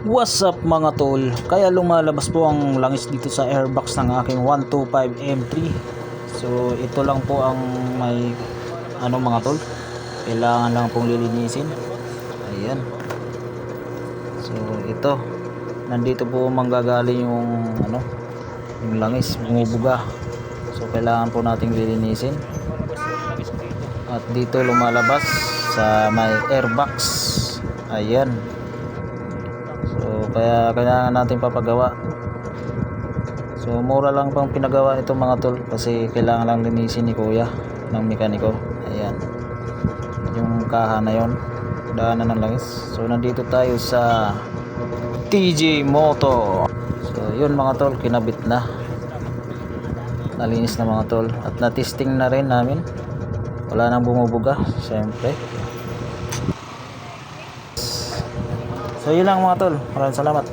What's up mga tol? Kaya lumalabas po ang langis dito sa airbox ng aking 125 M3 So ito lang po ang may ano mga tol? Kailangan lang pong lilinisin. Ayan. So ito. Nandito po manggagaling yung ano Yung langis, bumubuga. So kailangan po nating lilinisin. At dito lumalabas sa may airbox. Ayan So kaya kailangan natin papagawa. So mura lang pang pinagawa nito mga tol kasi kailangan lang linisin ni kuya ng mekaniko. Ayan. Yung kaha na yon daanan ng langis. So nandito tayo sa TJ Moto. So yun mga tol kinabit na. Nalinis na mga tol at na-testing na rin namin. Wala nang bumubuga, syempre. So yun lang mga tol. Maraming salamat.